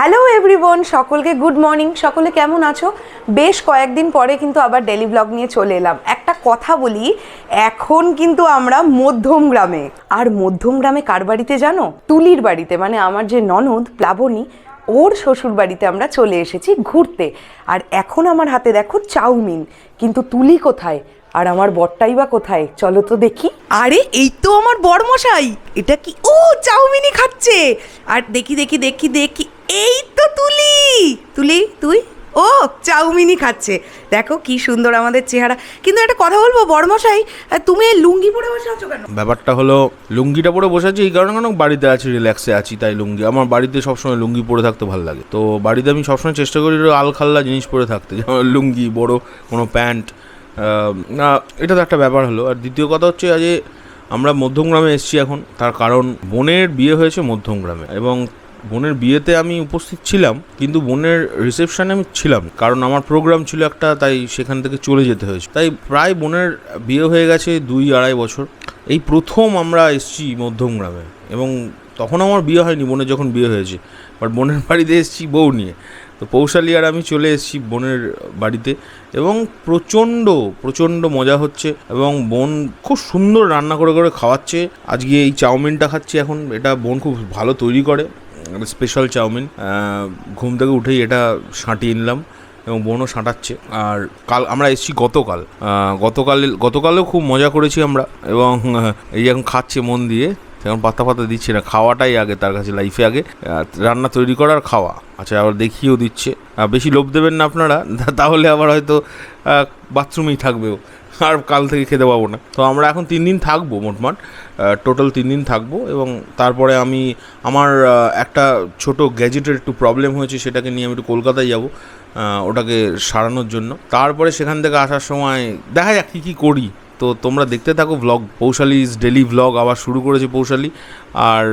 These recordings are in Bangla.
হ্যালো এভরিওয়ান সকলকে গুড মর্নিং সকলে কেমন আছো? বেশ কয়েকদিন পরে কিন্তু আবার ডেলি ব্লগ নিয়ে চলে এলাম। একটা কথা বলি, এখন কিন্তু আমরা মধ্যম গ্রামে। আর মধ্যম গ্রামে কার বাড়িতে জানো? তুলির বাড়িতে। মানে আমার যে ননদ, প্লাবনী ওর শ্বশুর বাড়িতে আমরা চলে এসেছি ঘুরতে। আর এখন আমার হাতে দেখো চাউমিন। কিন্তু তুলি কোথায়? আর আমার বরটাই বা কোথায়? চলো তো দেখি। আরে, এই তো আমার বরমশাই। এটা কি? ও, চাউমিনই খাচ্ছে। আর দেখি দেখি দেখি দেখি। এই তো তুলি। তুলি, তুই? ও চাউমিনই খাচ্ছে। দেখো কি সুন্দর আমাদের চেহারা। কিন্তু একটা কথা বলব বরমশাই আহ, তুমি এই লুঙ্গি পরে বসে আছো কেন? ব্যাপারটা হলো লুঙ্গিটা পরে বসে আছি এই কারণে কারণ বাড়িতে আছি রিল্যাক্সে আছি তাই লুঙ্গি। আমার বাড়িতে সবসময় লুঙ্গি পরে থাকতে ভালো লাগে। তো বাড়িতে আমি সবসময় চেষ্টা করি আলখাল্লা জিনিস পরে থাকতে যেমন লুঙ্গি বড় কোনো প্যান্ট না এটা তো একটা ব্যাপার হলো। আর দ্বিতীয় কথা হচ্ছে আজ আমরা মধ্যমগ্রামে এসেছি এখন। তার কারণ বোনের বিয়ে হয়েছে মধ্যমগ্রামে। এবং বোনের বিয়েতে আমি উপস্থিত ছিলাম, কিন্তু বোনের রিসেপশনে আমি ছিলাম, কারণ আমার প্রোগ্রাম ছিল একটা, তাই সেখান থেকে চলে যেতে হয়েছে। তাই প্রায় বোনের বিয়ে হয়ে গেছে দুই আড়াই বছর। এই প্রথম আমরা এসেছি মধ্যমগ্রামে এবং তখন আমার বিয়ে হয়নি, বোনের যখন বিয়ে হয়েছে। বাট বোনের বাড়িতে এসেছি বউ নিয়ে। তো পৌশালী আর আমি চলে এসেছি বোনের বাড়িতে, এবং প্রচণ্ড প্রচণ্ড মজা হচ্ছে, এবং বোন খুব সুন্দর রান্না করে করে খাওয়াচ্ছে। আজকে এই চাউমিনটা খাচ্ছি এখন, এটা বোন খুব ভালো তৈরি করে। Special chowmein. ঘুম থেকে উঠেই এটা সাঁটিয়ে নিলাম এবং বোনও সাঁটাচ্ছে। আর কাল আমরা এসেছি গতকাল। গতকাল, গতকালেও খুব মজা করেছি আমরা এবং এই এখন খাচ্ছে মন দিয়ে, এখন পাতা পাতা দিচ্ছে না। খাওয়াটাই আগে তার কাছে লাইফে আগে। রান্না তৈরি করার খাওয়া। আচ্ছা আবার দেখিয়েও দিচ্ছে। বেশি লোভ দেবেন না আপনারা। তাহলে আবার হয়তো বাথরুমেই থাকবেও। আর কাল থেকে খেতে পাবো না। তো আমরা এখন তিন দিন থাকব মোটমাট টোটাল তিন দিন থাকব এবং তারপরে আমি আমার একটা ছোট গ্যাজেটের একটু প্রবলেম হয়েছে, সেটাকে নিয়ে আমি একটু কলকাতায় যাব ওটাকে সারানোর জন্য। তারপরে সেখান থেকে আসার সময় দেখা যাক কী কী করি। তো তোমরা দেখতে থাকো ভ্লগ ইজ ডেলি ভ্লগ আবার শুরু করেছে পৌশালি। আর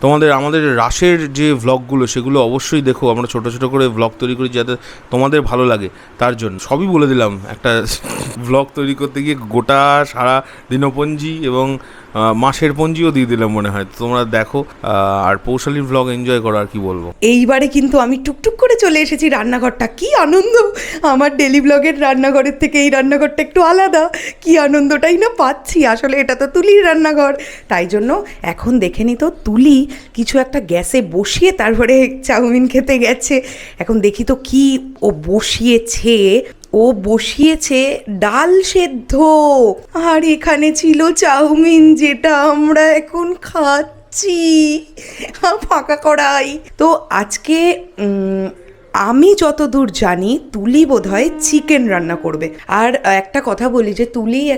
তোমাদের, আমাদের রাসের যে ভ্লগগুলো সেগুলো অবশ্যই দেখো। আমরা ছোট ছোট করে ভ্লগ তৈরি করি যাতে তোমাদের ভালো লাগে। তার জন্য সবই বলে দিলাম, একটা ভ্লগ তৈরি করতে গিয়ে গোটা সারা দিনপঞ্জি এবং মাসের পঞ্জিও দিয়ে দিলাম মনে হয়। তোমরা দেখো আর পৌশালির ভ্লগ এনজয় করো আর কি বলব। এইবারে কিন্তু আমি টুকটুক করে চলে এসেছি রান্নাঘরটা। কি আনন্দ! আমার ডেলি ব্লগের রান্নাঘরের থেকে এই রান্নাঘরটা একটু আলাদা। কি আনন্দটাই না পাচ্ছি। আসলে এটা তো তুলির রান্নাঘর। তাই জন্য এখন দেখে নি তো, তুলি কিছু একটা গ্যাসে বসিয়ে তারপরে চাউমিন খেতে গেছে। এখন দেখি তো কি ও বসিয়েছে। ও বসিয়েছে ডাল সেদ্ধ। আর এখানে ছিল চাউমিন যেটা আমরা এখন খাচ্ছি। ফাঁকা কড়াই। তো আজকে আমি যতদূর জানি, তুলি বোধহয় চিকেন রান্না করবে। আর একটা কথা বলি যে, তুলি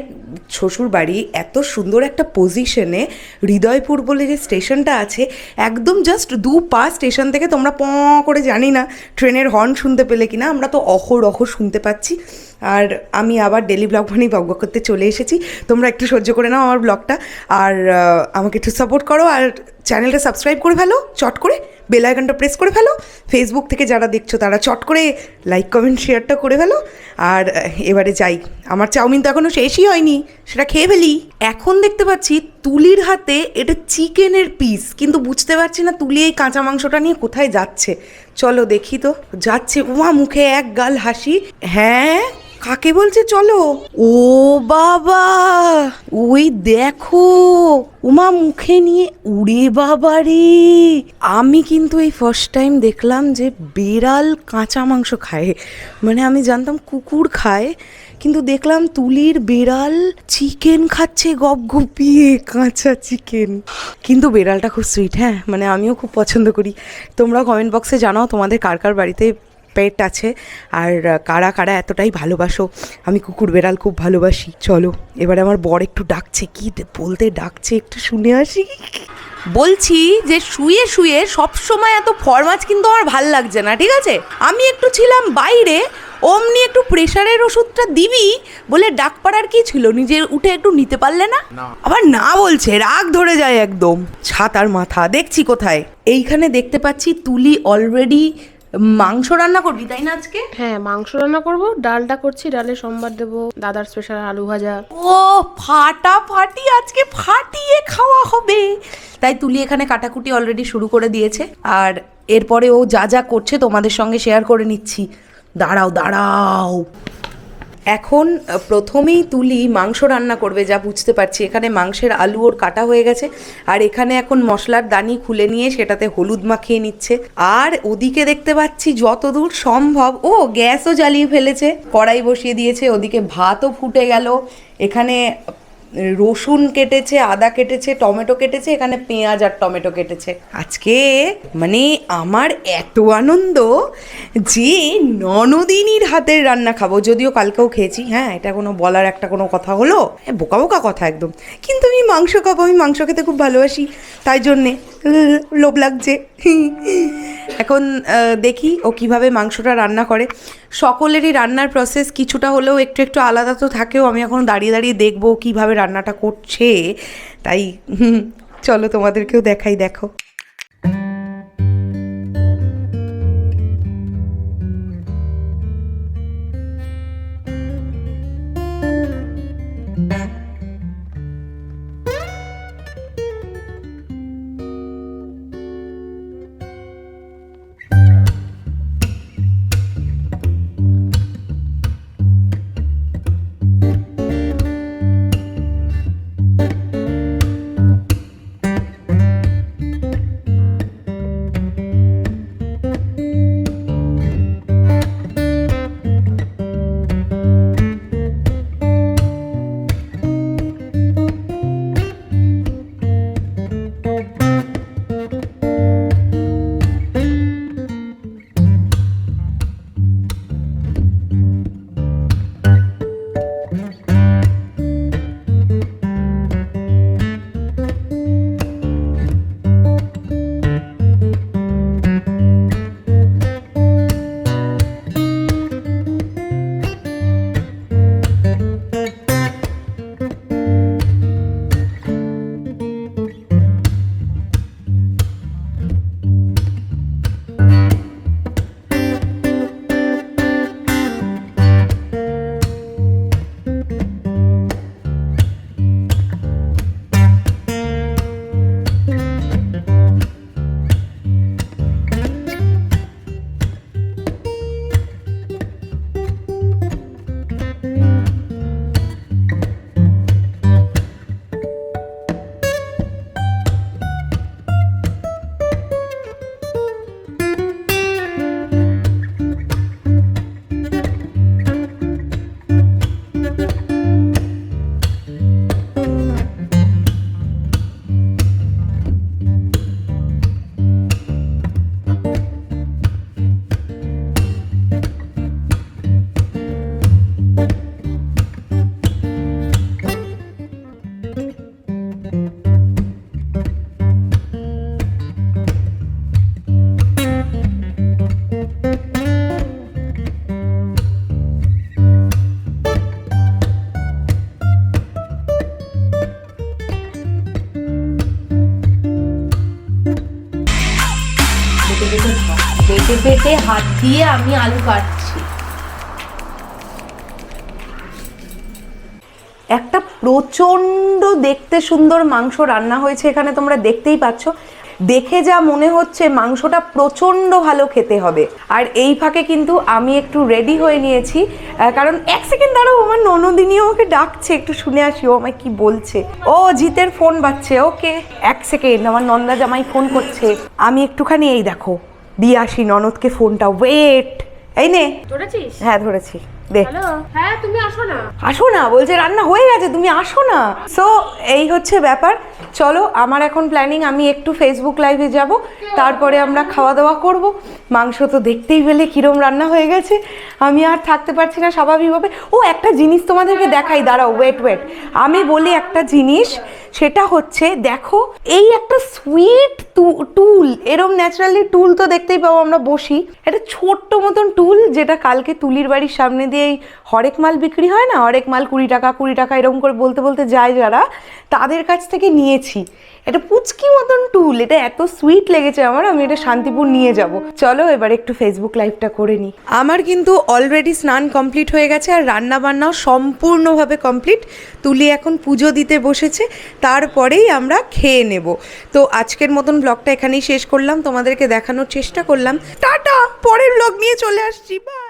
শ্বশুর বাড়ি এত সুন্দর একটা পজিশনে হৃদয়পুর বলে যে স্টেশনটা আছে, একদম জাস্ট দু পা স্টেশন থেকে তোমরা প করে জানি না ট্রেনের হর্ন শুনতে পেলে কিনা, আমরা তো অহরহ শুনতে পাচ্ছি। আর আমি আবার ডেলি ব্লগ বক বক করতে চলে এসেছি। তোমরা একটু সহ্য করে নাও আমার ব্লগটা আর আমাকে একটু সাপোর্ট করো আর চ্যানেলটা সাবস্ক্রাইব করে ফেলো, চট করে বেল আইকনটা প্রেস করে ফেলো। ফেসবুক থেকে যারা দেখছ তারা চট করে লাইক কমেন্ট শেয়ারটা করে ফেলো। আর এবারে যাই। আমার চাউমিন তো এখনও শেষই হয়নি। সেটা খেয়ে ফেলি। এখন দেখতে পাচ্ছি তুলির হাতে এটা চিকেনের পিস কিন্তু বুঝতে পারছি না তুলি এই কাঁচা মাংসটা নিয়ে কোথায় যাচ্ছে। চলো দেখি তো, যাচ্ছে উমা মুখে এক গাল হাসি। হ্যাঁ কাকে বলছে চলো? ও বাবা, ওই দেখো, উমা মুখে নিয়ে, উড়ে বাবা রে। আমি কিন্তু এই ফার্স্ট টাইম দেখলাম যে বেড়াল কাঁচা মাংস খায়। মানে আমি জানতাম কুকুর খায়। কিন্তু দেখলাম তুলির বেড়াল চিকেন খাচ্ছে, গপ গপিয়ে কাঁচা চিকেন কিন্তু বেড়ালটা খুব সুইট হ্যাঁ মানে আমিও খুব পছন্দ করি। তোমরা কমেন্ট বক্সে জানাও তোমাদের কার কার বাড়িতে পেট আছে, আর কারা কারা এতটাই ভালোবাসো। আমি কুকুর বেড়াল খুব ভালোবাসি, চলো। এবারে আমার বর একটু ডাকছে, কি বলতে ডাকছে, একটু শুনে আসি। বলছি যে শুয়ে শুয়ে সব সময় এত ফরমাজ কিন্তু আমার ভালো লাগছে না, ঠিক আছে? আমি একটু ছিলাম বাইরে অমনি একটু প্রেশারের ওষুধটা দিবি বলে ডাক পাড়ার কি ছিল? নিজে উঠে একটু নিতে পারলে না? আবার না বলছে রাগ ধরে যায় একদম। ছাতার মাথা দেখছি কোথায়? এইখানে দেখতে পাচ্ছি তুলি অলরেডি মাংস রান্না করবি তাই না আজকে? হ্যাঁ মাংস রান্না করব ডালটা করছি ডালে সোমবার দেবো দাদার স্পেশাল আলু ভাজা। ও ফাটা ফাটি আজকে ফাটিয়ে খাওয়া হবে। তাই তুলি এখানে কাটাকুটি অলরেডি শুরু করে দিয়েছে। আর এরপরে ও যা যা করছে তোমাদের সঙ্গে শেয়ার করে নিচ্ছি। দাঁড়াও দাঁড়াও। এখন প্রথমেই তুলি মাংস রান্না করবে, যা বুঝতে পারছি। এখানে মাংসের আলু ওর কাটা হয়ে গেছে, আর এখানে এখন মশলার দানি খুলে নিয়ে সেটাতে হলুদ মাখিয়ে নিচ্ছে। আর ওদিকে দেখতে পাচ্ছি যতদূর সম্ভব, ও, গ্যাসও জ্বালিয়ে ফেলেছে। কড়াই বসিয়ে দিয়েছে, ওদিকে ভাতও ফুটে গেল। এখানে রসুন কেটেছে আদা কেটেছে টমেটো কেটেছে এখানে পেঁয়াজ আর টমেটো কেটেছে। আজকে মানে আমার এত আনন্দ যে ননদিনীর হাতের রান্না খাব। যদিও কালকেও খেয়েছি হ্যাঁ এটা কোনো বলার একটা কোনো কথা হলো। হ্যাঁ, বোকা বোকা কথা একদম। কিন্তু আমি মাংস খাব আমি মাংস খেতে খুব ভালোবাসি তাই জন্যে লোভ লাগছে। এখন দেখি ও কীভাবে মাংসটা রান্না করে। সকলেরই রান্নার প্রসেস কিছুটা হলেও একটু একটু আলাদা তো থাকেও। আমি এখন দাঁড়িয়ে দাঁড়িয়ে দেখব কীভাবে রান্নাটা করছে। তাই চলো তোমাদেরকেও দেখাই, দেখো। বেটে বেটে হাত দিয়ে আমি আলু কাটছি। একটা প্রচণ্ড দেখতে সুন্দর মাংস রান্না হয়েছে এখানে তোমরা দেখতেই পাচ্ছ। দেখে যা মনে হচ্ছে মাংসটা প্রচণ্ড ভালো খেতে হবে। আর এই ফাঁকে কিন্তু আমি একটু রেডি হয়ে নিয়েছি। কারণ এক সেকেন্ড দাঁড়াও আমার ননদিনীও আমাকে ডাকছে একটু শুনে আসি ও আমায় কি বলছে। ও জিতের ফোন বাজছে ওকে এক সেকেন্ড আমার নন্দা জামাই ফোন করছে। আমি একটুখানি এই দেখো দিয়ে আসি ননদকে ফোনটা ওয়েট এই নে। ধরেছিস? হ্যাঁ ধরেছি। দে। হ্যাঁ তুমি আসো না। আসো না বলছে রান্না হয়ে গেছে তুমি আসো না। সো এই হচ্ছে ব্যাপার। চলো আমার এখন প্ল্যানিং আমি একটু ফেসবুক লাইভে যাব তারপরে আমরা খাওয়া দাওয়া করব। মাংস তো দেখতেই পেলে কিরম রান্না হয়ে গেছে। আমি আর থাকতে পারছি না স্বাভাবিকভাবে। ও একটা জিনিস তোমাদেরকে দেখাই দাঁড়াও ওয়েট ওয়েট আমি বলি একটা জিনিস সেটা হচ্ছে, দেখো, এই একটা সুইট টুল এরম ন্যাচারালি টুল তো দেখতেই পাবো আমরা বসি। একটা ছোট্ট মতন টুল যেটা কালকে তুলির বাড়ির সামনে দিয়ে এই হরেক মাল বিক্রি হয় না? হরেক মাল কুড়ি টাকা কুড়ি টাকা এরকম করে বলতে বলতে যায় যারা, তাদের কাছ থেকে নিয়েছি। এটা পুচকি মতন টুল এটা এত সুইট লেগেছে আমার, আমি এটা শান্তিপুর নিয়ে যাব। চলো এবার একটু ফেসবুক লাইভটা করে নিই আমার কিন্তু অলরেডি স্নান কমপ্লিট হয়ে গেছে আর রান্না বান্নাও সম্পূর্ণভাবে কমপ্লিট তুলি এখন পুজো দিতে বসেছে। তারপরেই আমরা খেয়ে নেব। তো আজকের মতন ব্লগটা এখানেই শেষ করলাম। তোমাদেরকে দেখানোর চেষ্টা করলাম। টাটা! পরের ব্লগ নিয়ে চলে আসছি। বাই